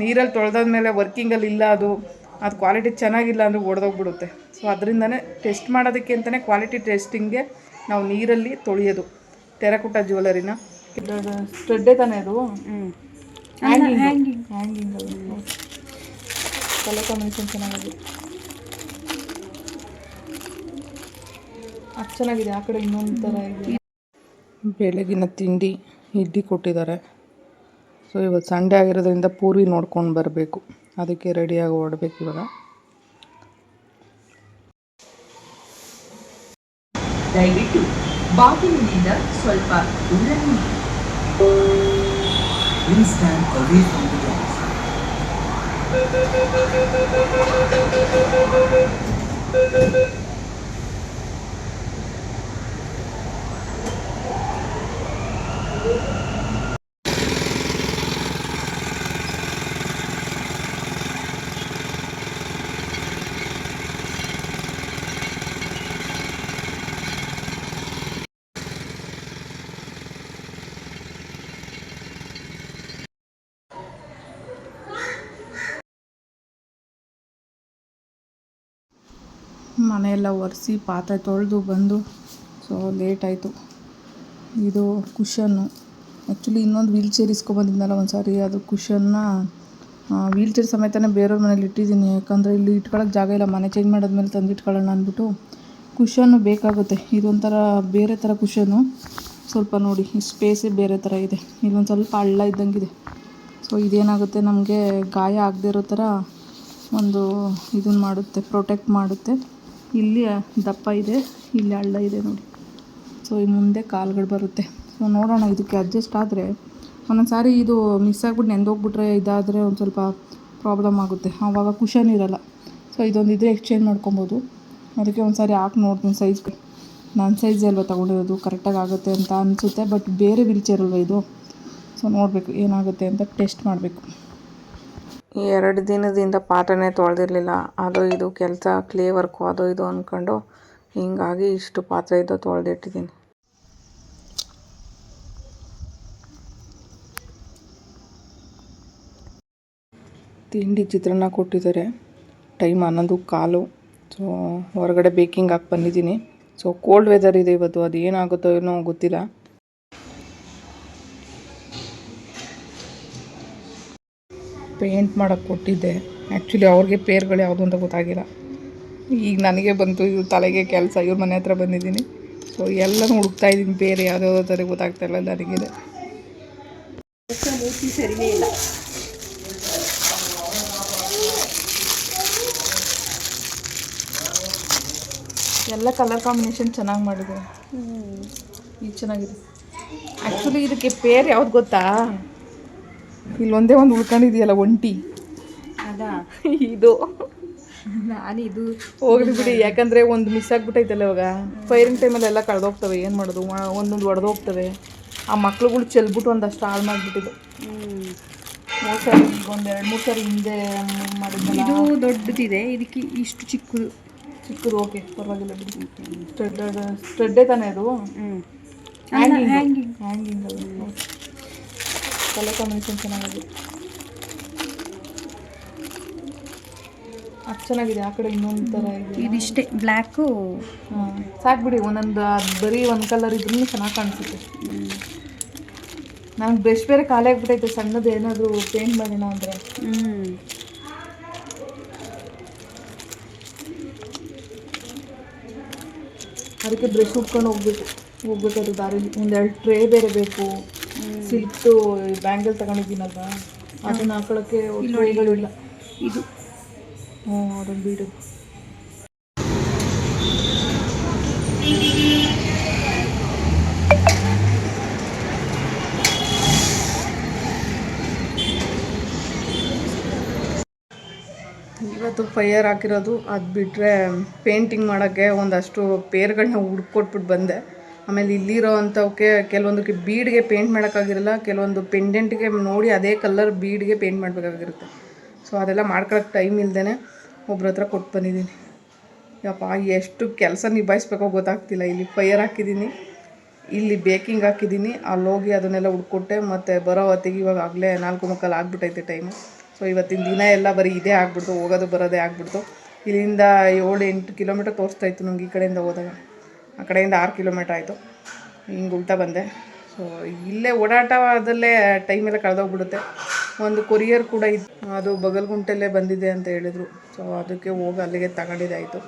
ನೀರಲ್ಲಿ ತೊಳೆದಾದ್ಮೇಲೆ ವರ್ಕಿಂಗಲ್ಲಿ ಇಲ್ಲ ಅದು ಅದು ಕ್ವಾಲಿಟಿ ಚೆನ್ನಾಗಿಲ್ಲ ಅಂದರೆ ಒಡೆದೋಗ್ಬಿಡುತ್ತೆ. ಸೊ ಅದರಿಂದನೇ ಟೆಸ್ಟ್ ಮಾಡೋದಕ್ಕೆ ಅಂತಲೇ ಕ್ವಾಲಿಟಿ ಟೆಸ್ಟಿಂಗ್ಗೆ ನಾವು ನೀರಲ್ಲಿ ತೊಳೆಯೋದು. ಟೆರಕುಟ ಜ್ಯುವೆಲರಿನ ಸ್ಟ್ರೆಡ್ಡೇ ತಾನೇ ಅದು? ಹ್ಯಾಂಗಿಂಗ್ ಹ್ಯಾಂಗಿಂಗ್ ಕಲರ್ ಕಾಂಬಿನೇಷನ್ ಚೆನ್ನಾಗಿದೆ. ಅದು ಚೆನ್ನಾಗಿದೆ. ಆ ಕಡೆ ಇನ್ನೊಂದು ಥರ ಇದೆ. ಬೆಳಗಿನ ತಿಂಡಿ ಇಡ್ಲಿ ಕೊಟ್ಟಿದ್ದಾರೆ. ಸೊ ಇವತ್ತು ಸಂಡೇ ಆಗಿರೋದ್ರಿಂದ ಪೂರಿ ನೋಡ್ಕೊಂಡು ಬರಬೇಕು. ಅದಕ್ಕೆ ರೆಡಿಯಾಗಿ ಹೊರಡ್ಬೇಕು ಇವಾಗ. ದಯವಿಟ್ಟು ಬಾಗಿಲಿನಿಂದ ಸ್ವಲ್ಪ ದೂರ ನಿಲ್ಲಿ. Please ಮನೆಯೆಲ್ಲ ಒರೆಸಿ ಪಾತ್ರೆ ತೊಳೆದು ಬಂದು ಸೊ ಲೇಟ್ ಆಯಿತು. ಇದು ಕುಷನ್ನು ಆ್ಯಕ್ಚುಲಿ ಇನ್ನೊಂದು ವೀಲ್ ಚೇರ್ ಇಸ್ಕೊಬಂದಿದ್ನಲ್ಲ ಒಂದು ಸಾರಿ ಅದು ಕುಷನ್ನ ವೀಲ್ ಚೇರ್ ಸಮೇತನೇ ಬೇರೆಯವ್ರ ಮನೇಲಿ ಇಟ್ಟಿದ್ದೀನಿ. ಯಾಕಂದರೆ ಇಲ್ಲಿ ಇಟ್ಕೊಳಕ್ಕೆ ಜಾಗ ಇಲ್ಲ, ಮನೆ ಚೇಂಜ್ ಮಾಡಿದ್ಮೇಲೆ ತಂದು ಇಟ್ಕೊಳ್ಳೋಣ ಅಂದ್ಬಿಟ್ಟು ಕುಷನ್ನು ಬೇಕಾಗುತ್ತೆ. ಇದೊಂಥರ ಬೇರೆ ಥರ ಕುಷನ್ನು ಸ್ವಲ್ಪ ನೋಡಿ ಸ್ಪೇಸೇ ಬೇರೆ ಥರ ಇದೆ. ಇಲ್ಲೊಂದು ಸ್ವಲ್ಪ ಹಳ್ಳ ಇದ್ದಂಗಿದೆ. ಸೊ ಇದೇನಾಗುತ್ತೆ, ನಮಗೆ ಗಾಯ ಆಗದೆ ಇರೋ ಥರ ಒಂದು ಇದನ್ನು ಮಾಡುತ್ತೆ ಪ್ರೊಟೆಕ್ಟ್ ಮಾಡುತ್ತೆ. ಇಲ್ಲಿ ದಪ್ಪ ಇದೆ. ಇಲ್ಲಿ ಹಳ್ಳ ಇದೆ ನೋಡಿ. ಸೊ ಈ ಮುಂದೆ ಕಾಲುಗಳು ಬರುತ್ತೆ. ಸೊ ನೋಡೋಣ ಇದಕ್ಕೆ ಅಡ್ಜಸ್ಟ್ ಆದರೆ ಒಂದೊಂದು ಸಾರಿ ಇದು ಮಿಸ್ ಆಗ್ಬಿಟ್ಟು ನೆಂದೋಗ್ಬಿಟ್ರೆ ಇದಾದರೆ ಒಂದು ಸ್ವಲ್ಪ ಪ್ರಾಬ್ಲಮ್ ಆಗುತ್ತೆ. ಆವಾಗ ಕುಷನ್ ಇರಲ್ಲ. ಸೊ ಇದೊಂದು ಇದ್ರೆ ಎಕ್ಸ್ಚೇಂಜ್ ಮಾಡ್ಕೊಬೋದು. ಅದಕ್ಕೆ ಒಂದು ಸಾರಿ ಹಾಕಿ ನೋಡ್ತೀನಿ ಸೈಜ್ಗೆ ನನ್ನ ಸೈಜ್ ಅಲ್ವಾ ತೊಗೊಂಡಿರೋದು? ಕರೆಕ್ಟಾಗಿ ಆಗುತ್ತೆ ಅಂತ ಅನಿಸುತ್ತೆ ಬಟ್ ಬೇರೆ ವೀಲ್ ಚೇರ್ ಅಲ್ವಾ ಇದು? ಸೊ ನೋಡಬೇಕು ಏನಾಗುತ್ತೆ ಅಂತ ಟೆಸ್ಟ್ ಮಾಡಬೇಕು. ಎರಡು ದಿನದಿಂದ ಪಾತ್ರೆನೇ ತೊಳೆದಿರಲಿಲ್ಲ. ಅದು ಇದು ಕೆಲಸ ಕ್ಲೇ ವರ್ಕು ಅದು ಇದು ಅಂದ್ಕೊಂಡು ಹಿಂಗಾಗಿ ಇಷ್ಟು ಪಾತ್ರೆ ಇದ್ದು ತೊಳೆದಿಟ್ಟಿದ್ದೀನಿ. ತಿಂಡಿ ಚಿತ್ರಾನ್ನ ಕೊಟ್ಟಿದ್ದಾರೆ. ಟೈಮ್ ಅನ್ನೋದು ಕಾಲು. ಸೊ ಹೊರಗಡೆ ಬೇಕಿಂಗ್ ಹಾಕಿ ಬಂದಿದ್ದೀನಿ. ಸೊ ಕೋಲ್ಡ್ ವೆದರ್ ಇದೆ ಇವತ್ತು. ಅದು ಏನಾಗುತ್ತೋ ಏನೋ ಗೊತ್ತಿಲ್ಲ. ಪೇಂಟ್ ಮಾಡೋಕ್ಕೆ ಕೊಟ್ಟಿದ್ದೆ. ಆ್ಯಕ್ಚುಲಿ ಅವ್ರಿಗೆ ಪೇರ್ಗಳು ಯಾವುದು ಅಂತ ಗೊತ್ತಾಗಿಲ್ಲ. ಈಗ ನನಗೆ ಬಂತು ಇದು ತಲೆಗೆ ಕೆಲಸ ಇವ್ರ ಮನೆ ಹತ್ರ ಬಂದಿದ್ದೀನಿ. ಸೊ ಎಲ್ಲನೂ ಹುಡುಕ್ತಾ ಇದ್ದೀನಿ ಬೇರೆ ಯಾವುದೋ ಥರ ಗೊತ್ತಾಗ್ತಾ ಇಲ್ಲ ನನಗಿದೆ. ಮೂರ್ತಿ ಸರಿನೇ ಇಲ್ಲ ಎಲ್ಲ ಕಲರ್ ಕಾಂಬಿನೇಷನ್ ಚೆನ್ನಾಗಿ ಮಾಡಿದೆ ಇದು ಚೆನ್ನಾಗಿದೆ. ಆ್ಯಕ್ಚುಲಿ ಇದಕ್ಕೆ ಪೇರ್ ಯಾವ್ದು ಗೊತ್ತಾ? ಇಲ್ಲೊಂದೇ ಒಂದು ಉಳ್ಕೊಂಡಿದೆಯಲ್ಲ ಒಂಟಿ ಇದು ನಾನು ಇದು ಹೋಗ್ಲಿ ಬಿಡಿ ಯಾಕಂದರೆ ಒಂದು ಮಿಸ್ ಆಗಿಬಿಟ್ಟೈತಲ್ಲ ಇವಾಗ ಫೈರಿಂಗ್ ಟೈಮಲ್ಲಿ ಎಲ್ಲ ಕಳೆದೋಗ್ತವೆ ಏನು ಮಾಡೋದು ಒಂದೊಂದು ಒಡೆದೋಗ್ತವೆ ಆ ಮಕ್ಳುಗಳು ಚೆಲ್ಬಿಟ್ಟು ಒಂದಷ್ಟು ಹಾಳು ಮಾಡಿಬಿಟ್ಟಿದ್ದು ಮೂರು ಸಾರಿ ಒಂದು ಎರಡು ಮೂರು ಸಾರಿ ಹಿಂದೆ ಮಾಡಿದ್ನಲ್ಲ ಇದು ದೊಡ್ಡದಿದೆ ಇದಕ್ಕೆ ಇಷ್ಟು ಚಿಕ್ಕದು ಚಿಕ್ಕದು ಓಕೆ ಪರವಾಗಿಲ್ಲ ಬಿಡಿ ಸ್ಟ್ರೆಡ್ ಸ್ಟ್ರೆಡ್ಡೇ ತಾನೇ ಅದು hanging hanging. Hanging colour combination ಚೆನ್ನಾಗಿದೆ. ಅದು ಚೆನ್ನಾಗಿದೆ ಆ ಕಡೆ ಇನ್ನೊಂದು ಥರ ಇದೆ. ಇದಿಷ್ಟೇ ಬ್ಲ್ಯಾಕು. ಸಾಕು ಬಿಡಿ ಒಂದೊಂದು ಅದ್ ಬರೀ ಒಂದು ಕಲರ್ ಇದ್ರೂ ಚೆನ್ನಾಗಿ ಕಾಣಿಸುತ್ತೆ. ನಂಗೆ ಬ್ರಷ್ ಬೇರೆ ಖಾಲಿ ಆಗ್ಬಿಟ್ಟೈತೆ ಸಣ್ಣದು ಏನಾದರೂ ಪೇಂಟ್ ಮಾಡೋಣ ಅಂದರೆ. ಹ್ಞೂ ಅದಕ್ಕೆ ಬ್ರಷ್ ಉಟ್ಕೊಂಡು ಹೋಗ್ಬೇಕು ಹೋಗ್ಬೇಕಾದ್ರೆ ದಾರಿ ಒಂದೆರಡು ಟ್ರೇ ಬೇರೆ ಬೇಕು. ಸಿಲ್ಕ್ದು ಬ್ಯಾಂಗಲ್ ತಗೊಂಡಿದ್ದೀನಲ್ವಾ? ಅದನ್ನ ಹಾಕೊಳ್ಳೋಕ್ಕೆ ಇಲ್ಲ ಇದು. ಹ್ಞೂ ಅದೊಂದು ಬೀಡು. ಇವತ್ತು ಫೈಯರ್ ಹಾಕಿರೋದು. ಅದು ಬಿಟ್ಟರೆ ಪೇಂಟಿಂಗ್ ಮಾಡೋಕ್ಕೆ ಒಂದಷ್ಟು ಪೇರ್ಗಳನ್ನ ಹುಡ್ಕೊಟ್ಬಿಟ್ಟು ಬಂದೆ. ಆಮೇಲೆ ಇಲ್ಲಿರೋ ಅಂಥವಕ್ಕೆ ಕೆಲವೊಂದಕ್ಕೆ ಬೀಡ್ಗೆ ಪೇಂಟ್ ಮಾಡೋಕ್ಕಾಗಿರಲ್ಲ, ಕೆಲವೊಂದು ಪೆಂಡೆಂಟ್ಗೆ ನೋಡಿ ಅದೇ ಕಲರ್ ಬೀಡ್ಗೆ ಪೇಂಟ್ ಮಾಡಬೇಕಾಗಿರುತ್ತೆ. ಸೊ ಅದೆಲ್ಲ ಮಾಡ್ಕೊಳಕ್ಕೆ ಟೈಮ್ ಇಲ್ಲದೇ ಒಬ್ರ ಹತ್ರ ಕೊಟ್ಟು ಬಂದಿದ್ದೀನಿ. ಯಪ್ಪ, ಎಷ್ಟು ಕೆಲಸ ನಿಭಾಯಿಸ್ಬೇಕೋ ಗೊತ್ತಾಗ್ತಿಲ್ಲ. ಇಲ್ಲಿ ಫೈಯರ್ ಹಾಕಿದ್ದೀನಿ, ಇಲ್ಲಿ ಬೇಕಿಂಗ್ ಹಾಕಿದ್ದೀನಿ ಅಲ್ಲೋಗಿ ಅದನ್ನೆಲ್ಲ ಹುಡ್ಕೊಟ್ಟೆ ಮತ್ತು ಬರೋ ಹೊತ್ತಿಗೆ ಇವಾಗ ಆಗಲೇ ನಾಲ್ಕು ಮುಕ್ಕಾಲು ಆಗ್ಬಿಟ್ಟೈತೆ ಟೈಮು ಸೊ ಇವತ್ತಿನ ದಿನ ಎಲ್ಲ ಬರೀ ಇದೇ ಆಗ್ಬಿಡ್ತು, ಹೋಗೋದು ಬರೋದೇ ಆಗ್ಬಿಡ್ತು. ಇಲ್ಲಿಂದ ಏಳು ಎಂಟು ಕಿಲೋಮೀಟರ್ ತೋರಿಸ್ತಾ ಇತ್ತು ನಂಗೆ ಈ ಕಡೆಯಿಂದ ಹೋದಾಗ. ಆ ಕಡೆಯಿಂದ ಆರು ಕಿಲೋಮೀಟ್ರ್ ಆಯಿತು. ಹಿಂಗೆ ಉಲ್ಟಾ ಬಂದೆ. ಸೊ ಇಲ್ಲೇ ಓಡಾಟದಲ್ಲೇ ಟೈಮ್ ಎಲ್ಲ ಕಳೆದೋಗ್ಬಿಡುತ್ತೆ. ಒಂದು ಕೊರಿಯರ್ ಕೂಡ ಇದು, ಅದು ಬಗಲ್ಗುಂಟೆಲ್ಲೇ ಬಂದಿದೆ ಅಂತ ಹೇಳಿದರು. ಸೊ ಅದಕ್ಕೆ ಹೋಗಿ ಅಲ್ಲಿಗೆ ತಗೊಂಡಿದ್ದಾಯಿತು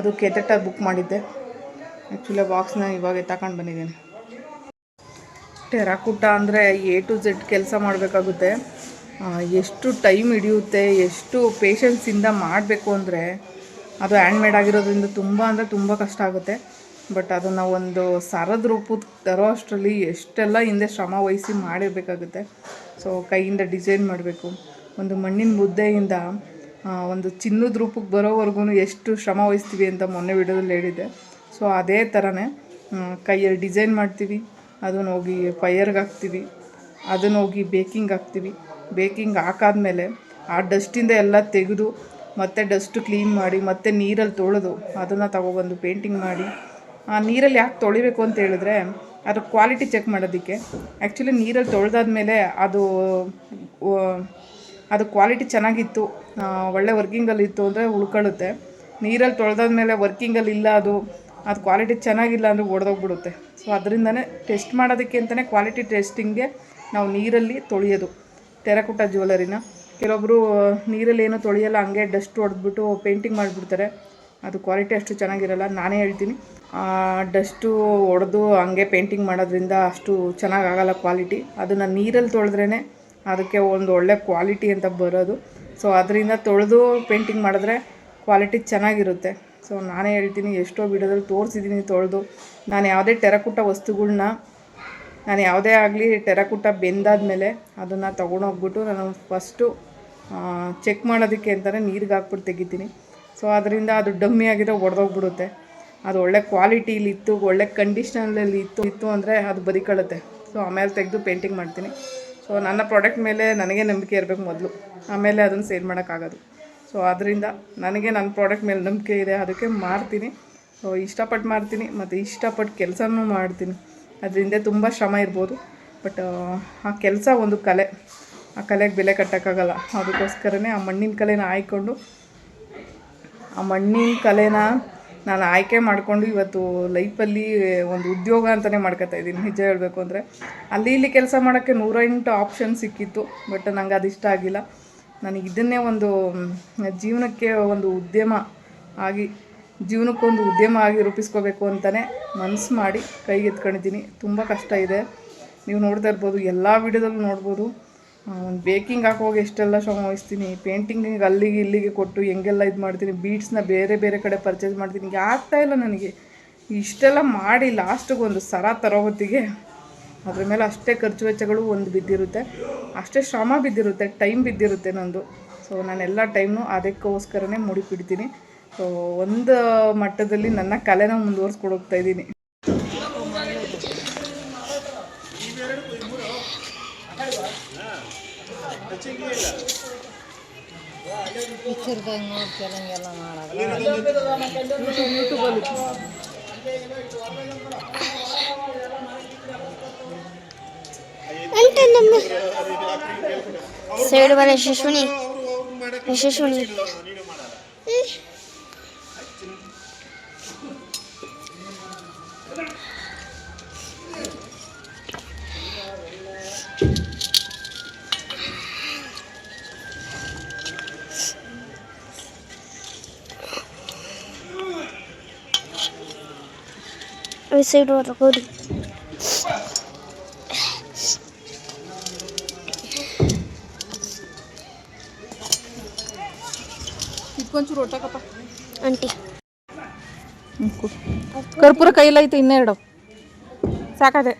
ಅದು ಕೆತ್ತಟ್ಟ ಬುಕ್ ಮಾಡಿದ್ದೆ. ಆ್ಯಕ್ಚುಲಿ ಬಾಕ್ಸ್ನ ಇವಾಗ ತಗೊಂಡು ಬಂದಿದ್ದೀನಿ. ಟೆರಾಕುಟ್ಟ ಅಂದರೆ ಎ ಟು ಝೆಡ್ ಕೆಲಸ ಮಾಡಬೇಕಾಗುತ್ತೆ. ಎಷ್ಟು ಟೈಮ್ ಹಿಡಿಯುತ್ತೆ, ಎಷ್ಟು ಪೇಷನ್ಸಿಂದ ಮಾಡಬೇಕು ಅಂದರೆ ಅದು ಹ್ಯಾಂಡ್ಮೇಡ್ ಆಗಿರೋದ್ರಿಂದ ತುಂಬ ಅಂದರೆ ತುಂಬ ಕಷ್ಟ ಆಗುತ್ತೆ. ಬಟ್ ಅದನ್ನು ಒಂದು ಸರದ ರೂಪ ತರೋ ಅಷ್ಟರಲ್ಲಿ ಎಷ್ಟೆಲ್ಲ ಹಿಂದೆ ಶ್ರಮ ವಹಿಸಿ ಮಾಡಿರಬೇಕಾಗುತ್ತೆ. ಸೊ ಕೈಯಿಂದ ಡಿಸೈನ್ ಮಾಡಬೇಕು. ಒಂದು ಮಣ್ಣಿನ ಮುದ್ದೆಯಿಂದ ಒಂದು ಚಿನ್ನದ ರೂಪಕ್ಕೆ ಬರೋವರೆಗೂ ಎಷ್ಟು ಶ್ರಮ ವಹಿಸ್ತೀವಿ ಅಂತ ಮೊನ್ನೆ ವಿಡಿಯೋದಲ್ಲಿ ಹೇಳಿದ್ದೆ. ಸೊ ಅದೇ ಥರನೇ ಕೈಯಲ್ಲಿ ಡಿಸೈನ್ ಮಾಡ್ತೀವಿ, ಅದನ್ನು ಹೋಗಿ ಫೈಯರ್ಗೆ ಹಾಕ್ತೀವಿ, ಅದನ್ನು ಹೋಗಿ ಬೇಕಿಂಗ್ ಹಾಕ್ತೀವಿ. ಬೇಕಿಂಗ್ ಹಾಕಾದ್ಮೇಲೆ ಆ ಡಸ್ಟಿಂದ ಎಲ್ಲ ತೆಗೆದು ಮತ್ತೆ ಡಸ್ಟ್ ಕ್ಲೀನ್ ಮಾಡಿ ಮತ್ತೆ ನೀರಲ್ಲಿ ತೊಳೆದು ಅದನ್ನು ತಗೊಬಂದು ಪೇಂಟಿಂಗ್ ಮಾಡಿ ನೀರಲ್ಲಿ ಯಾಕೆ ತೊಳಿಬೇಕು ಅಂತ ಹೇಳಿದ್ರೆ ಅದ್ರ ಕ್ವಾಲಿಟಿ ಚೆಕ್ ಮಾಡೋದಕ್ಕೆ. ಆ್ಯಕ್ಚುಲಿ ನೀರಲ್ಲಿ ತೊಳೆದಾದ್ಮೇಲೆ ಅದು ಅದು ಕ್ವಾಲಿಟಿ ಚೆನ್ನಾಗಿತ್ತು. ಒಳ್ಳೆ ವರ್ಕಿಂಗಲ್ಲಿ ಇತ್ತು ಅಂದರೆ ಉಳ್ಕೊಳ್ಳುತ್ತೆ. ನೀರಲ್ಲಿ ತೊಳೆದಾದ್ಮೇಲೆ ವರ್ಕಿಂಗಲ್ಲಿ ಇಲ್ಲ ಅದು ಅದು ಕ್ವಾಲಿಟಿ ಚೆನ್ನಾಗಿಲ್ಲ ಅಂದರೆ ಒಡೆದೋಗ್ಬಿಡುತ್ತೆ. ಸೊ ಅದರಿಂದನೇ ಟೆಸ್ಟ್ ಮಾಡೋದಕ್ಕೆ ಅಂತಲೇ ಕ್ವಾಲಿಟಿ ಟೆಸ್ಟಿಂಗ್ಗೆ ನಾವು ನೀರಲ್ಲಿ ತೊಳೆಯೋದು. ಟೆರಕುಟ ಜ್ಯುವೆಲರಿನ ಕೆಲವೊಬ್ಬರು ನೀರಲ್ಲಿ ಏನೂ ತೊಳೆಯಲ್ಲ, ಹಂಗೆ ಡಸ್ಟ್ ಹೊಡೆದ್ಬಿಟ್ಟು ಪೇಂಟಿಂಗ್ ಮಾಡಿಬಿಡ್ತಾರೆ. ಅದು ಕ್ವಾಲಿಟಿ ಅಷ್ಟು ಚೆನ್ನಾಗಿರಲ್ಲ, ನಾನೇ ಹೇಳ್ತೀನಿ. ಡಸ್ಟು ಒಡೆದು ಹಂಗೆ ಪೇಂಟಿಂಗ್ ಮಾಡೋದ್ರಿಂದ ಅಷ್ಟು ಚೆನ್ನಾಗಾಗಲ್ಲ ಕ್ವಾಲಿಟಿ ಅದನ್ನು ನೀರಲ್ಲಿ ತೊಳೆದ್ರೇ ಅದಕ್ಕೆ ಒಂದು ಒಳ್ಳೆ ಕ್ವಾಲಿಟಿ ಅಂತ ಬರೋದು. ಸೊ ಅದರಿಂದ ತೊಳೆದು ಪೇಂಟಿಂಗ್ ಮಾಡಿದ್ರೆ ಕ್ವಾಲಿಟಿ ಚೆನ್ನಾಗಿರುತ್ತೆ. ಸೊ ನಾನೇ ಹೇಳ್ತೀನಿ, ಎಷ್ಟೋ ಬಿಡೋದ್ರಲ್ಲಿ ತೋರಿಸಿದ್ದೀನಿ ತೊಳೆದು. ನಾನು ಯಾವುದೇ ಟೆರಕುಟ್ಟ ವಸ್ತುಗಳನ್ನ ನಾನು ಯಾವುದೇ ಆಗಲಿ ಟೆರಕುಟ ಬೆಂದಾದ್ಮೇಲೆ ಅದನ್ನು ತೊಗೊಂಡೋಗ್ಬಿಟ್ಟು ನಾನು ಫಸ್ಟು ಚೆಕ್ ಮಾಡೋದಕ್ಕೆ ಅಂತಲೇ ನೀರಿಗೆ ಹಾಕ್ಬಿಟ್ಟು ತೆಗಿತೀನಿ. ಸೊ ಅದರಿಂದ ಅದು ಡಮ್ಮಿ ಆಗಿದ್ರೆ ಒಡೆದೋಗ್ಬಿಡುತ್ತೆ. ಅದು ಒಳ್ಳೆ ಕ್ವಾಲಿಟಿಲಿ ಇತ್ತು, ಒಳ್ಳೆ ಕಂಡೀಷನಲ್ಲಿ ಇತ್ತು ಇತ್ತು ಅಂದರೆ ಅದು ಬದಿಕೊಳ್ಳುತ್ತೆ ಸೊ ಆಮೇಲೆ ತೆಗೆದು ಪೇಂಟಿಂಗ್ ಮಾಡ್ತೀನಿ. ಸೊ ನನ್ನ ಪ್ರಾಡಕ್ಟ್ ಮೇಲೆ ನನಗೆ ನಂಬಿಕೆ ಇರಬೇಕು ಮೊದಲು. ಆಮೇಲೆ ಅದನ್ನು ಸೇಲ್ ಮಾಡೋಕ್ಕಾಗೋದು. ಸೊ ಅದರಿಂದ ನನಗೆ ನನ್ನ ಪ್ರಾಡಕ್ಟ್ ಮೇಲೆ ನಂಬಿಕೆ ಇದೆ, ಅದಕ್ಕೆ ಮಾರ್ತೀನಿ ಸೊ ಇಷ್ಟಪಟ್ಟು ಮಾಡ್ತೀನಿ ಮತ್ತು ಇಷ್ಟಪಟ್ಟು ಕೆಲಸನೂ ಮಾಡ್ತೀನಿ. ಅದರಿಂದ ತುಂಬ ಶ್ರಮ ಇರ್ಬೋದು. ಬಟ್ ಆ ಕೆಲಸ ಒಂದು ಕಲೆ. ಆ ಕಲೆಗೆ ಬೆಲೆ ಕಟ್ಟೋಕ್ಕಾಗಲ್ಲ. ಅದಕ್ಕೋಸ್ಕರನೇ ಆ ಮಣ್ಣಿನ ಕಲೆನ ಆಯ್ಕೊಂಡು ಆ ಮಣ್ಣಿನ ಕಲೆನ ನಾನು ಆಯ್ಕೆ ಮಾಡಿಕೊಂಡು ಇವತ್ತು ಲೈಫಲ್ಲಿ ಒಂದು ಉದ್ಯೋಗ ಅಂತಲೇ ಮಾಡ್ಕೊತಾ ಇದ್ದೀನಿ, ನಿಜ ಹೇಳಬೇಕು ಅಂದರೆ. ಅಲ್ಲಿ ಇಲ್ಲಿ ಕೆಲಸ ಮಾಡೋಕ್ಕೆ ನೂರೆಂಟು ಆಪ್ಷನ್ ಸಿಕ್ಕಿತ್ತು ಬಟ್ ನಂಗೆ ಅದು ಇಷ್ಟ ಆಗಿಲ್ಲ. ನನಗೆ ಇದನ್ನೇ ಒಂದು, ಜೀವನಕ್ಕೆ ಒಂದು ಉದ್ಯಮ ಆಗಿ ಜೀವನಕ್ಕೊಂದು ಉದ್ಯಮ ಆಗಿ ರೂಪಿಸ್ಕೋಬೇಕು ಅಂತಲೇ ಮನಸ್ಸು ಮಾಡಿ ಕೈಗೆತ್ಕೊಂಡಿದ್ದೀನಿ. ತುಂಬ ಕಷ್ಟ ಇದೆ. ನೀವು ನೋಡ್ತಾ ಇರ್ಬೋದು, ಎಲ್ಲ ವಿಡಿಯೋದಲ್ಲೂ ನೋಡ್ಬೋದು. ಒಂದು ಬೇಕಿಂಗ್ ಹಾಕುವಾಗ ಎಷ್ಟೆಲ್ಲ ಶ್ರಮ ವಹಿಸ್ತೀನಿ ಪೇಂಟಿಂಗಿಗೆ ಅಲ್ಲಿಗೆ ಇಲ್ಲಿಗೆ ಕೊಟ್ಟು ಹೆಂಗೆಲ್ಲ ಇದು ಮಾಡ್ತೀನಿ. ಬೀಡ್ಸ್ನ ಬೇರೆ ಬೇರೆ ಕಡೆ ಪರ್ಚೇಸ್ ಮಾಡ್ತೀನಿ. ಆಗ್ತಾ ಇಲ್ಲ ನನಗೆ. ಇಷ್ಟೆಲ್ಲ ಮಾಡಿ ಲಾಸ್ಟಿಗೆ ಒಂದು ಸರ ತರೋ ಹೊತ್ತಿಗೆ ಅದ್ರ ಮೇಲೆ ಅಷ್ಟೇ ಖರ್ಚು ವೆಚ್ಚಗಳು ಒಂದು ಬಿದ್ದಿರುತ್ತೆ. ಅಷ್ಟೇ ಶ್ರಮ ಬಿದ್ದಿರುತ್ತೆ. ಟೈಮ್ ಬಿದ್ದಿರುತ್ತೆ ನಂದು. ಸೊ ನಾನೆಲ್ಲ ಟೈಮ್ನು ಅದಕ್ಕೋಸ್ಕರನೇ ಮುಡಿಪಿಡ್ತೀನಿ. ಸೊ ಒಂದು ಮಟ್ಟದಲ್ಲಿ ನನ್ನ ಕಲೆನ ಮುಂದುವರ್ಸ್ಕೊಂಡು ಹೋಗ್ತಾ ಇದ್ದೀನಿ. ನೋಡ್ತಿರಂಗೆಲ್ಲ ಮಾಡೋದು ಸೈಡ್ ಬರ ಯಶಸ್ವಿನಿ ಯಶಸ್ವಿನಿ ಈ ಸೈಡ್ ಹೊರಗೋರಿ ಇಟ್ಕೊಂಚೂರು ಒಟ್ಟಕಪ್ಪ ಆಂಟಿ ಕರ್ಪೂರ ಕೈಲೈತೆ ಇನ್ನೆರಡು ಸಾಕದೆ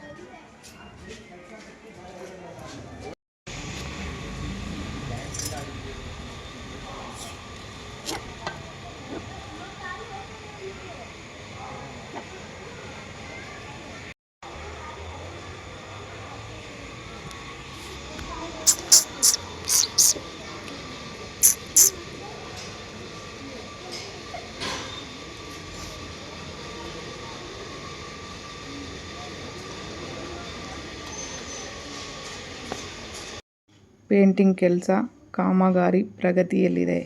ಪೇಂಟಿಂಗ್ ಕೆಲಸ ಕಾಮಗಾರಿ ಪ್ರಗತಿಯಲ್ಲಿದೆ.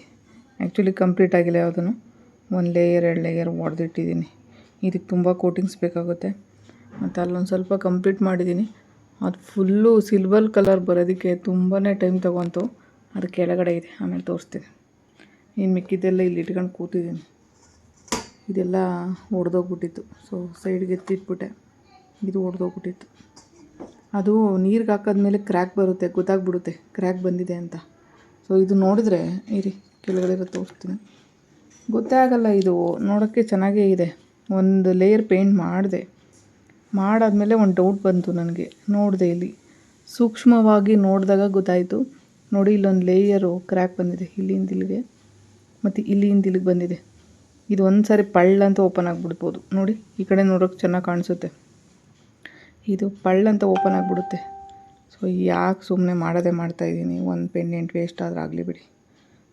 ಆ್ಯಕ್ಚುಲಿ ಕಂಪ್ಲೀಟ್ ಆಗಿಲ್ಲ ಯಾವುದನ್ನು. ಒಂದು ಲೇಯರ್ ಎರಡು ಲೇಯರ್ ಹೊಡೆದಿಟ್ಟಿದ್ದೀನಿ ಇದಕ್ಕೆ ತುಂಬ ಕೋಟಿಂಗ್ಸ್ ಬೇಕಾಗುತ್ತೆ. ಮತ್ತು ಅಲ್ಲೊಂದು ಸ್ವಲ್ಪ ಕಂಪ್ಲೀಟ್ ಮಾಡಿದ್ದೀನಿ. ಅದು ಫುಲ್ಲು ಸಿಲ್ವರ್ ಕಲರ್ ಬರೋದಕ್ಕೆ ತುಂಬಾ ಟೈಮ್ ತೊಗೊಂತು. ಅದು ಕೆಳಗಡೆ ಇದೆ. ಆಮೇಲೆ ತೋರಿಸ್ತೀನಿ. ಇನ್ನು ಮಿಕ್ಕಿದ್ದೆಲ್ಲ ಇಲ್ಲಿ ಇಟ್ಕೊಂಡು ಕೂತಿದ್ದೀನಿ. ಇದೆಲ್ಲ ಒಡೆದೋಗ್ಬಿಟ್ಟಿತ್ತು. ಸೊ ಸೈಡ್ಗೆ ಎತ್ತಿಟ್ಬಿಟ್ಟೆ. ಇದು ಒಡೆದೋಗ್ಬಿಟ್ಟಿತ್ತು. ಅದು ನೀರಿಗೆ ಹಾಕಿದ್ಮೇಲೆ ಕ್ರ್ಯಾಕ್ ಬರುತ್ತೆ, ಗೊತ್ತಾಗ್ಬಿಡುತ್ತೆ ಕ್ರ್ಯಾಕ್ ಬಂದಿದೆ ಅಂತ. ಸೊ ಇದು ನೋಡಿದ್ರೆ, ಇರಿ, ಕೆಳಗಡೆ ತೋರಿಸ್ತೀನಿ. ಗೊತ್ತೇ ಆಗಲ್ಲ ಇದು, ನೋಡೋಕ್ಕೆ ಚೆನ್ನಾಗೇ ಇದೆ. ಒಂದು ಲೇಯರ್ ಪೇಂಟ್ ಮಾಡಿದೆ. ಮಾಡಾದಮೇಲೆ ಒಂದು ಡೌಟ್ ಬಂತು ನನಗೆ, ನೋಡಿದೆ ಇಲ್ಲಿ. ಸೂಕ್ಷ್ಮವಾಗಿ ನೋಡಿದಾಗ ಗೊತ್ತಾಯಿತು. ನೋಡಿ, ಇಲ್ಲೊಂದು ಲೇಯರು ಕ್ರ್ಯಾಕ್ ಬಂದಿದೆ, ಇಲ್ಲಿಂದ ಇಲ್ಲಿಗೆ, ಮತ್ತು ಇಲ್ಲಿಂದ ಇಲ್ಲಿಗೆ ಬಂದಿದೆ. ಇದು ಒಂದು ಸಾರಿ ಪಳ್ಳ ಅಂತ ಓಪನ್ ಆಗಿಬಿಡ್ಬೋದು. ನೋಡಿ, ಈ ಕಡೆ ನೋಡೋಕ್ಕೆ ಚೆನ್ನಾಗಿ ಕಾಣಿಸುತ್ತೆ. ಇದು ಪಳ್ಳ ಅಂತ ಓಪನ್ ಆಗಿಬಿಡುತ್ತೆ. ಸೊ ಯಾಕೆ ಸುಮ್ಮನೆ ಮಾಡೋದೇ ಮಾಡ್ತಾಯಿದ್ದೀನಿ ಒಂದು ಪೆಂಡೆಂಟ್ ವೇಸ್ಟ್ ಆದರೆ ಆಗಲಿ ಬಿಡಿ.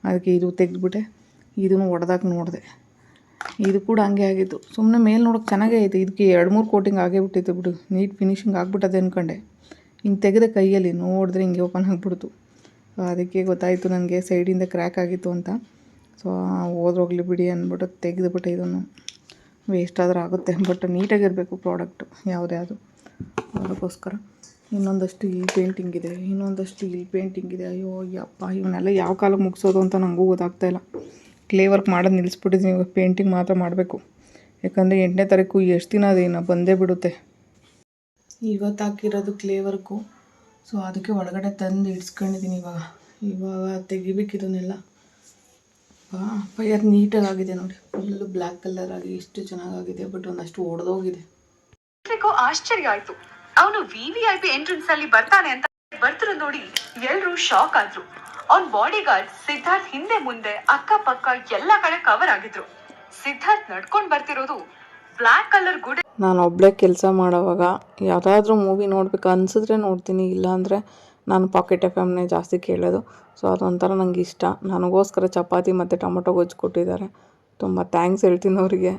ಅದಕ್ಕೆ ಇದು ತೆಗೆದುಬಿಟ್ಟೆ. ಇದನ್ನು ಒಡೆದಾಗ ನೋಡಿದೆ. ಇದು ಕೂಡ ಹಂಗೆ ಆಗಿತ್ತು ಸುಮ್ಮನೆ ಮೇಲೆ ನೋಡೋಕೆ ಚೆನ್ನಾಗೇ ಐತೆ ಇದಕ್ಕೆ ಎರಡು ಮೂರು ಕೋಟಿಂಗ್ ಆಗೇ ಬಿಟ್ಟಿತ್ತು ಬಿಡು. ನೀಟ್ ಫಿನಿಶಿಂಗ್ ಆಗಿಬಿಟ್ಟದೆ ಅಂದ್ಕೊಂಡೆ ಹಿಂಗೆ ತೆಗೆದ ಕೈಯಲ್ಲಿ ನೋಡಿದ್ರೆ ಹಿಂಗೆ ಓಪನ್ ಆಗಿಬಿಡ್ತು. ಅದಕ್ಕೆ ಗೊತ್ತಾಯಿತು ನನಗೆ ಸೈಡಿಂದ ಕ್ರ್ಯಾಕ್ ಆಗಿತ್ತು ಅಂತ. ಸೊ ಹೋದ್ರೋಗ್ಲಿ ಬಿಡಿ ಅಂದ್ಬಿಟ್ಟು ತೆಗೆದುಬಿಟ್ಟೆ ಇದನ್ನು. ವೇಸ್ಟ್ ಆದರೂ ಆಗುತ್ತೆ. ಬಟ್ ನೀಟಾಗಿರಬೇಕು ಪ್ರಾಡಕ್ಟು ಯಾವುದೇ ಅದು ಅದಕ್ಕೋಸ್ಕರ. ಇನ್ನೊಂದಷ್ಟು ಇಲ್ಲಿ ಪೇಂಟಿಂಗ್ ಇದೆ, ಇನ್ನೊಂದಷ್ಟು ಇಲ್ಲಿ ಪೇಂಟಿಂಗ್ ಇದೆ. ಅಯ್ಯೋ ಯಪ್ಪ ಇವನ್ನೆಲ್ಲ ಯಾವ ಕಾಲಕ್ಕೆ ಮುಗಿಸೋದು ಅಂತ ನನಗೂ ಗೊತ್ತಾಗ್ತಾ ಇಲ್ಲ. ಕ್ಲೇ ವರ್ಕ್ ಮಾಡೋದು ನಿಲ್ಲಿಸ್ಬಿಟ್ಟಿದ್ದೀನಿ ಇವಾಗ ಪೇಂಟಿಂಗ್ ಮಾತ್ರ ಮಾಡಬೇಕು. ಯಾಕಂದರೆ ಎಂಟನೇ ತಾರೀಕು ಎಷ್ಟು ದಿನ ಅದೇನು ಬಂದೇ ಬಿಡುತ್ತೆ. ಇವತ್ತು ಹಾಕಿರೋದು ಕ್ಲೇ ವರ್ಕು ಸೊ ಅದಕ್ಕೆ ಒಳಗಡೆ ತಂದು ಇಡ್ಸ್ಕೊಂಡಿದ್ದೀನಿ ಇವಾಗ. ಇವಾಗ ತೆಗಿಬೇಕು ಇದನ್ನೆಲ್ಲ ಫೈರ್ ನೀಟಾಗಿ ಆಗಿದೆ ನೋಡಿ. ಫುಲ್ಲು ಬ್ಲ್ಯಾಕ್ ಕಲರ್ ಆಗಿ ಎಷ್ಟು ಚೆನ್ನಾಗಾಗಿದೆ ಬಟ್ ಒಂದಷ್ಟು ಒಡೆದೋಗಿದೆ. ಎಲ್ರಿಗೂ ಆಶ್ಚರ್ಯ ಆಯ್ತು. ಅವನು ವಿವಿಐಪಿ ಎಂಟ್ರೆನ್ಸ್ ಅಲ್ಲಿ ಬರ್ತಾನೆ ಅಂತ ಬರ್ತಿರೋ ನೋಡಿ ಎಲ್ರು ಶಾಕ್ ಆದ್ರು. ಅವ್ನ್ ಬಾಡಿ ಗಾರ್ಡ್ ಸಿದ್ಧಾರ್ಥ್ ಹಿಂದೆ ಮುಂದೆ ಅಕ್ಕಪಕ್ಕ ಎಲ್ಲ ಕಡೆ ಕವರ್ ಆಗಿದ್ರು. ಸಿದ್ಧಾರ್ಥ್ ನಡ್ಕೊಂಡ್ ಬರ್ತಿರೋದು ಬ್ಲಾಕ್ ಕಲರ್ ಗುಡ್. ನಾನು ಒಬ್ಬಳೇ ಕೆಲಸ ಮಾಡೋವಾಗ ಯಾವುದಾದ್ರೂ ಮೂವಿ ನೋಡ್ಬೇಕು ಅನ್ಸಿದ್ರೆ ನೋಡ್ತೀನಿ, ಇಲ್ಲಾಂದರೆ ನಾನು ಪಾಕೆಟ್ ಎಫ್ ಎಮ್ನೇ ಜಾಸ್ತಿ ಕೇಳೋದು. ಸೊ ಅದೊಂಥರ ನಂಗೆ ಇಷ್ಟ. ನನಗೋಸ್ಕರ ಚಪಾತಿ ಮತ್ತು ಟೊಮೊಟೊ ಗೊಜ್ಜು ಕೊಟ್ಟಿದ್ದಾರೆ. ತುಂಬ ಥ್ಯಾಂಕ್ಸ್ ಹೇಳ್ತೀನಿ ಅವರಿಗೆ.